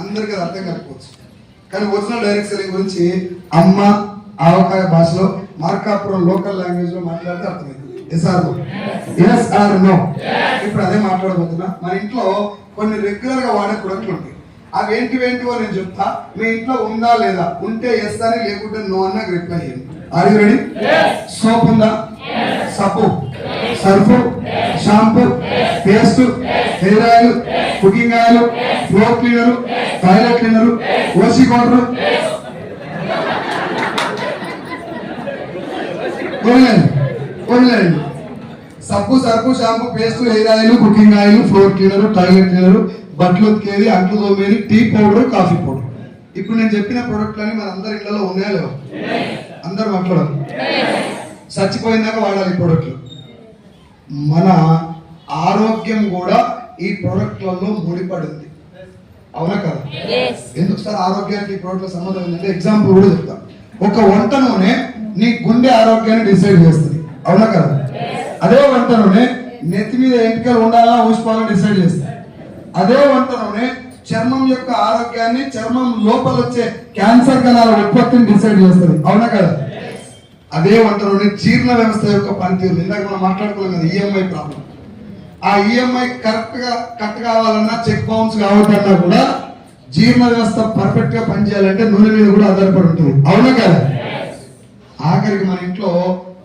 అందరికీ అది అర్థం కాకపోవచ్చు. కానీ ఒరిజినల్ డైరెక్ట్ సెల్లింగ్ గురించి అమ్మ ఆవకాయ భాషలో మార్కాపురం లోకల్ లాంగ్వేజ్లో మాట్లాడితే అర్థమైంది. Yes or no yes or no ఇప్పుడు అదే మాట్లాడబోతున్నా. మన ఇంట్లో కొన్ని రెగ్యులర్గా వాడే ప్రొడక్ట్లు ఉంటాయి అవి ఏంటి ఏంటివో నేను చెప్తా. మీ ఇంట్లో ఉందా లేదా? ఉంటే ఎస్ అని లేకుంటే నో అన్న రిప్లై చేయండి ఆర్ యు రెడీ సోప్ ఉందా? సబ్బు Surf shampoo paste hair oil cooking oil floor cleaner toilet cleaner OC counter. వదిలేండి సబ్బు Surf shampoo paste hair oil cooking oil floor cleaner toilet cleaner బట్టలు ఉతికేది అంట్లు తోమేది టీ పౌడర్ కాఫీ పౌడర్. ఇప్పుడు నేను చెప్పిన ప్రొడక్ట్లని మన అందరి ఇళ్ళలో ఉన్నాయా లేవు? అందరు మాట్లాడాలి. చచ్చిపోయిందాక వాడాలి ఈ ప్రొడక్ట్లు. మన ఆరోగ్యం కూడా ఈ ప్రొడక్ట్లలో ముడిపడింది. అవునా కదా? ఎందుకు సార్ ఆరోగ్యానికి ఈ ప్రోడక్ట్ సంబంధం ఏంటంటే ఎగ్జాంపుల్ కూడా చెప్తా. ఒక వంట నూనె నీ గుండె ఆరోగ్యాన్ని డిసైడ్ చేస్తుంది. అవునా కదా? అదే వంట నూనె నెత్తి మీద ఎంటికలు ఉండాలా ఊసిపోవాలని డిసైడ్ చేస్తుంది. అదే వంట నూనె చర్మం యొక్క ఆరోగ్యాన్ని చర్మం లోపల వచ్చే క్యాన్సర్ కణాల ఉత్పత్తిని డిసైడ్ చేస్తుంది. అవునా కదా? అదే వంటలోని జీర్ణ వ్యవస్థ యొక్క పనితీరు. ఇందాక మనం మాట్లాడుకోలేం కదా ఈఎంఐ ప్రాబ్లం ఆ ఈఎంఐ కరెక్ట్గా కట్ కావాలన్నా చెక్ బౌన్స్ కావద్దన్నా కూడా జీర్ణ వ్యవస్థ పర్ఫెక్ట్గా పనిచేయాలంటే నూనె మీద కూడా ఆధారపడి ఉంటుంది. అవునా కదా? ఆఖరికి మన ఇంట్లో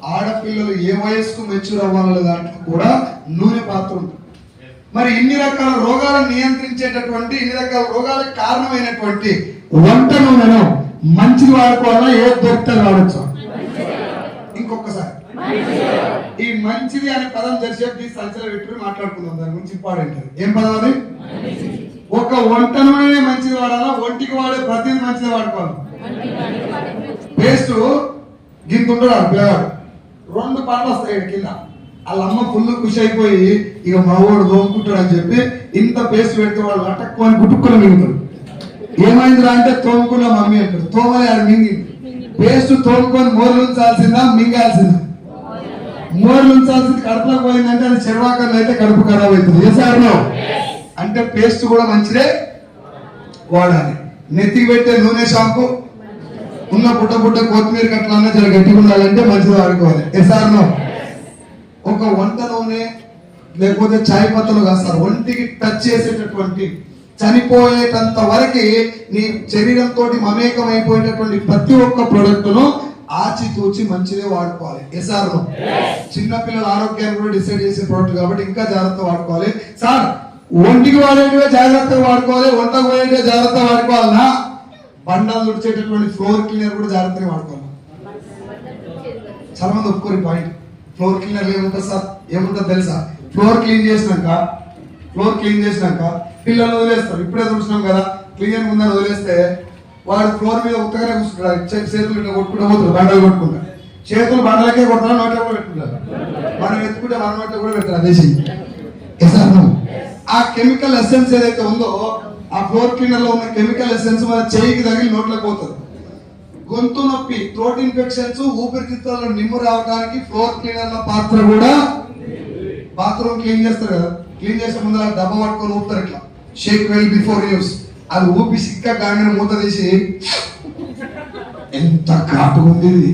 ఆడపిల్లలు ఏ వయస్సుకు మెచ్యూర్ అవ్వాలనే దాంట్లో కూడా నూనె పాత్ర ఉంటుంది. మరి ఇన్ని రకాల రోగాలను నియంత్రించేటటువంటి ఇన్ని రకాల రోగాలకు కారణమైనటువంటి వంట నూనెను మంచిది వాడుకోవాలా ఏ దొరికితే వాడచ్చు ఇంకొకసారి ఈ మంచిది అనే పదం జరిసేపు తీసి సంచల పెట్టుకుని మాట్లాడుకుందాం. దాని గురించి ఇంపార్టెంట్ ఏం పదం అది? ఒక వంటనమే మంచిది వాడాలా? ఒంటికి వాడే ప్రతిది మంచిది వాడుకోవాలి? పేస్ట్ గింత ఉంటాడు పిల్లగాడు. రెండు పనులు వస్తాయి కింద. వాళ్ళ అమ్మ ఫుల్ ఖుషి అయిపోయి ఇక మా వాడు తోముకుంటాడు అని చెప్పి ఇంత పేస్ట్ పెడితే వాళ్ళు అటక్కు అని గుట్టుకుని మింగుతాడు. ఏమైందిరా అంటే తోముకున్న మమ్మీ అంటాడు. తోమలే ఆడు మింగింది. పేస్ట్ తోముకొని మోర్లు ఉంచాల్సిందా? మింగాల్సిందా? మోర్లు ఉంచాల్సింది కడుపులోకి పోయిందంటే అది చెరువాకర్లు అయితే కడుపు ఖరాబ్ అవుతుంది. ఏ సార్ అంటే పేస్ట్ కూడా మంచిదే వాడాలి. నెత్తికి పెట్టే నూనె షాంపూ ఉన్న పుట్ట పుట్ట కొత్తిమీర కట్లన్నా చాలా గట్టిగా ఉండాలంటే మంచిది వాడుకోవాలి. ఎస్ఆర్ నో ఒక వంట నూనె లేకపోతే చాయ్ పత్తలు కాస్తారు. ఒంటికి టచ్ చేసేటటువంటి చనిపోయేటంత వరకు నీ శరీరంతో మమేకం అయిపోయేటటువంటి ప్రతి ఒక్క ప్రొడక్టును ఆచితూచి మంచిదే వాడుకోవాలి. ఎస్ఆర్ నో చిన్న పిల్లల ఆరోగ్యాన్ని కూడా డిసైడ్ చేసే ప్రోడక్ట్ కాబట్టి ఇంకా జాగ్రత్త వాడుకోవాలి. సార్ ఒంటికి వాడేటివే జాగ్రత్తగా వాడుకోవాలి వంటకు వాడేటివే జాగ్రత్తగా వాడుకోవాలన్నా బండాలు తుడిచేటటువంటి ఫ్లోర్ క్లీనర్ కూడా జాగ్రత్తగా వాడుకోవాలి. చాలా మంది ఒప్పుకోరు పాయింట్ ఫ్లోర్ క్లీనర్ ఏముంటుంది సార్ ఏముంటుంది తెలుసా? ఫ్లోర్ క్లీన్ చేసినాక ఫ్లోర్ క్లీన్ చేసినాక పిల్లలు వదిలేస్తారు. ఇప్పుడే చూసినాం కదా. క్లీనర్ ముందని వదిలేస్తే వాడు ఫ్లోర్ మీద ఉత్తగానే కూర్చుంటాడు. చేతులు ఇట్లా కొట్టుకుంటూ పోతారు బండలు కొట్టుకుంటా. చేతులు బండలకే కొడతారు నోట్లో కూడా పెట్టుకుంటారు మనం ఎత్తుకుంటే మన నోట్లో కూడా పెట్టారు అదేసి ఆ కెమికల్ ఎసెన్స్ ఏదైతే ఉందో ఆ ఫ్లోర్ క్లీనర్లో ఉన్న కెమికల్ ఎసెన్స్ మన చేయికి తగిలి నోట్లోకి పోతుంది. గొంతు నొప్పి థ్రోట్ ఇన్ఫెక్షన్స్ ఊపిరితిత్తులలో నిమ్ము రావడానికి ఫ్లోర్ క్లీనర్ల పాత్ర కూడా బాత్రూమ్ క్లీన్ చేస్తారు కదా. క్లీన్ చేసే ముందు డబ్బా పట్టుకొని ఊపుతారు ఇట్లా. షేక్ వెల్ బిఫోర్ యూస్ అది ఊపి సిక్క కాగానే మూత తీసి ఎంత ఘాటుగా ఉంది ఇది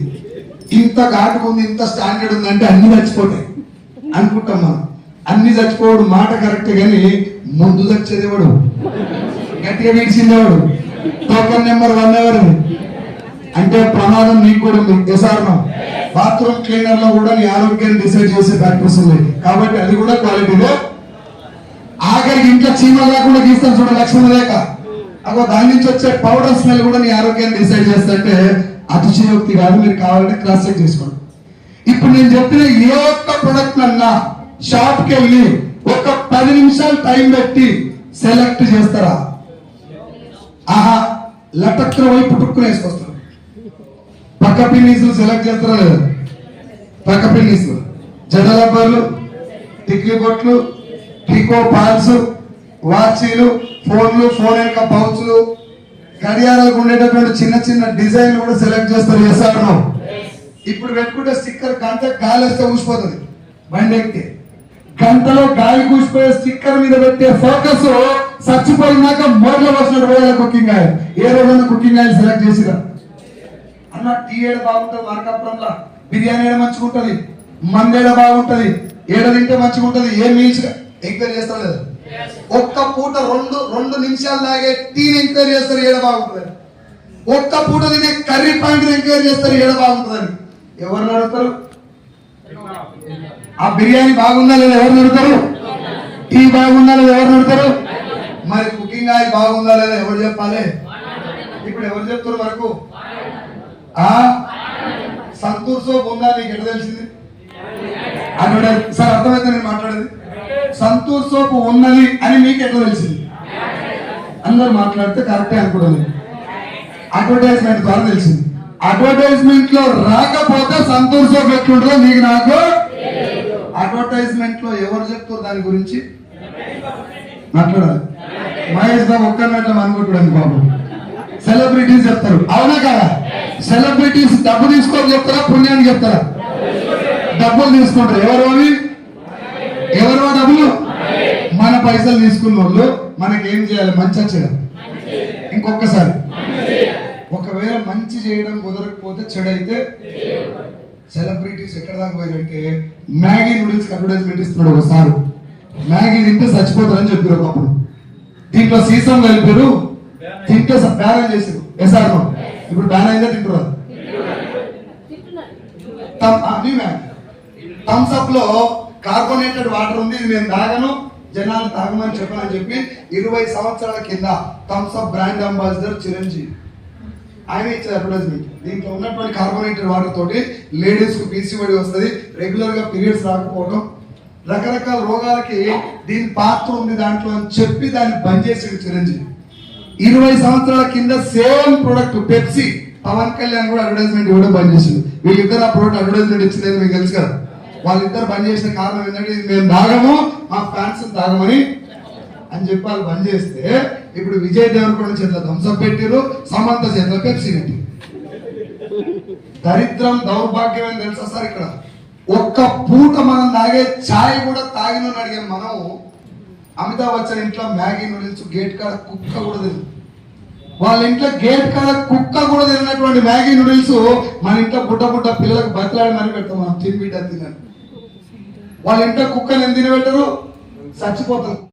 ఇంత ఘాటుగా ఉంది ఇంత స్టాండర్డ్ ఉంది అంటే అన్ని చచ్చిపోతాయి. అనుకుంటాం మనం. అన్ని చచ్చిపోవడం మాట కరెక్ట్ కానీ ముందు చచ్చేది ఎవడు? గట్టిగా విడిచిందేవాడు టోకన్ నెంబర్ వన్ ఎవరు అంటే ప్రమాదం నీకు కూడా ఉంది. ఎసారణం బాత్రూమ్ క్లీనర్లో కూడా నీ ఆరోగ్యాన్ని డిసైడ్ చేసే ఫ్యాక్టర్స్ ఉన్నాయి కాబట్టి అది కూడా క్వాలిటీలో ఆఖరికి ఇంట్లో చీమలు లేకుండా గీస్తాను చూడ లక్ష్మణ లేక అగో దాని నుంచి వచ్చే పౌడర్ స్మెల్ కూడా నీ ఆరోగ్యాన్ని డిసైడ్ చేస్తుంటే అతిశయోక్తి కాదు. మీరు కావాలంటే క్రాస్ చెక్ చేసుకోండి. ఇప్పుడు నేను చెప్పిన ఏ ఒక్క ప్రొడక్ట్ అన్నా షాప్కి వెళ్ళి ఒక పది నిమిషాలు టైం పెట్టి సెలెక్ట్ చేస్తారా? ఆహా లటక్ర వైపు పుట్టుకుని వేసుకొస్తారు పక్క పిన్నీసులు సెలెక్ట్ చేస్తారా లేదా? పక్క పిన్నీసులు. జడ రబ్బర్లు టిక్లీ బొట్లు టికో పాల్స్ వాచీలు ఫోన్లు ఫోన్ యొక్క పౌచ్లు గడియారాలకు ఉండేటటువంటి చిన్న చిన్న డిజైన్లు కూడా సెలెక్ట్ చేస్తారు ఎస్ఆర్ను ఇప్పుడు పెట్టుకుంటే స్టిక్కర్ గంట గాలి వేస్తే ఊసిపోతుంది. బండి ఎక్కితే. గంటలో గాలి కూసిపోయే స్టిక్కర్ మీద పెట్టే ఫోకస్ చచ్చిపోయినాక మోడల్ వస్తున్నాడు పోయాలి కుకింగ్ ఆయిల్. ఏ రోజైనా కుకింగ్ ఆయిల్ సెలెక్ట్ చేసిరా. అన్న టీ ఏడ బాగుంటుంది మార్కాపురంలో. బిర్యానీ ఏడ మంచిగా ఉంటుంది మందేడ బాగుంటది. ఏడ తింటే మంచిగా ఉంటుంది ఏ మీల్స్ ఎంక్వైరీ చేస్తారు లేదా ఒక్క పూట రెండు రెండు నిమిషాలు లాగే టీని ఎంక్వైరీ చేస్తారు ఏడ బాగుంటుంది ఒక్క పూట తినే కర్రీ పాయింట్ ఎంక్వైరీ చేస్తారు ఏడ బాగుంటుందని. ఎవరు నడుతారు ఆ బిర్యానీ బాగుందా లేదా ఎవరు నడుతారు టీ బాగుందా లేదా ఎవరు నడుతారు మరి కుకింగ్ ఆయిల్ బాగుందా లేదా ఎవరు చెప్పాలి? ఇప్పుడు ఎవరు చెప్తారు వరకు? ఆ? సంతూర్ సోప్ ఉందా? నీకు ఎట్లా తెలిసింది? అని సార్ అర్థమైతే నేను మాట్లాడేది. సంతూర్ సోపు ఉన్నది అని మీకు ఎట్లా తెలిసింది? అందరు మాట్లాడితే కరెక్టే అనుకోవడం అడ్వర్టైజ్మెంట్ ద్వారా తెలిసింది. అడ్వర్టైజ్మెంట్లో రాకపోతే సంతూర్ సోప్ ఎట్లుంటుందో మీకు నాకు అడ్వర్టైజ్మెంట్లో ఎవరు చెప్తారు దాని గురించి? మాట్లాడాలి. మహేష్ బాబు ఒక్కరినట్ల అనుకుంటున్నాను బాబు. సెలబ్రిటీస్ చెప్తారు. అవునా కదా? సెలబ్రిటీస్ డబ్బు తీసుకోని చెప్తారా? పుణ్యాన్ని చెప్తారా? డబ్బులు తీసుకుంటారు. ఎవరు అని? ఎవరు డబ్బులు మన పైసలు తీసుకున్న వాళ్ళు మనకి ఏం చేయాలి? మంచి వచ్చేయాలి ఇంకొకసారి. ఒకవేళ మంచి చేయడం కుదరకపోతే చెడు అయితే సెలబ్రిటీస్ ఎక్కడ దాకా పోయారంటే మ్యాగీ నూడిల్స్ అడ్వర్టైజ్మెంట్ ఇస్తున్నాడు ఒకసారి మ్యాగీ తింటే చచ్చిపోతారని చెప్పారు ఒకప్పుడు దీంట్లో సీసం కలిపారు. తింటే బ్యాన్ చేసారు ఎస్ఆర్ ఇప్పుడు బ్యాన్ అయిందా తింటారు థమ్స్ అప్లో కార్బోనేటెడ్ వాటర్ ఉంది ఇది నేను తాగను జనాలు తాగమని చెప్పాలని చెప్పి ఇరవై సంవత్సరాల కింద Thums Up brand ambassador Chiranjeevi. ఆయన ఇచ్చిన అడ్వర్టైజ్మెంట్. దీంట్లో ఉన్నటువంటి కార్బోనేటెడ్ వాటర్ తోటి లేడీస్కు పీసీఓడి వస్తుంది రెగ్యులర్గా పీరియడ్స్ రాకపోవడం రకరకాల రోగాలకి దీని పాత్ర ఉంది దాంట్లో అని చెప్పి దాన్ని బంద్ చేసాడు చిరంజీవి. ఇరవై సంవత్సరాల కింద same product Pepsi Pawan Kalyan కూడా అడ్వర్టైజ్మెంట్ ఇవ్వడం బంద్ చేసింది వీళ్ళిద్దరు ఆ ప్రోడక్ట్ అడ్వర్టైజ్మెంట్ ఇచ్చిందని మీకు తెలుసు కదా. వాళ్ళిద్దరు బంద్ చేసిన కారణం ఏంటంటే మేము తాగము మా ఫ్యాన్స్ తాగమని అని చెప్పి వాళ్ళు బంద్ చేస్తే ఇప్పుడు విజయ్ దేవరకొండ చేతిలో ధ్వంసం పెట్టిరు సమంత చేతిలో పెప్సీ పెట్టి దరిద్రం దౌర్భాగ్యం అని తెలుసా సార్ ఇక్కడ? ఒక్క పూట మనం తాగే ఛాయ్ కూడా తాగిన అడిగే మనం అమితాబ్ బచ్చన్ ఇంట్లో మ్యాగీ నూడిల్స్ గేట్ కాడ కుక్క కూడా తెలియదు వాళ్ళ ఇంట్లో గేట్ కాడ కుక్క కూడా తిన్నటువంటి మ్యాగీ నూడిల్స్ మన ఇంట్లో బుడ్డ బుడ్డ పిల్లలకు బతిలాడి మరి పెడతాం మనం తిని బిడ్డ తినని వాళ్ళ ఇంట్లో కుక్కలు ఎందుకు తినబెట్టరు చచ్చిపోతారు.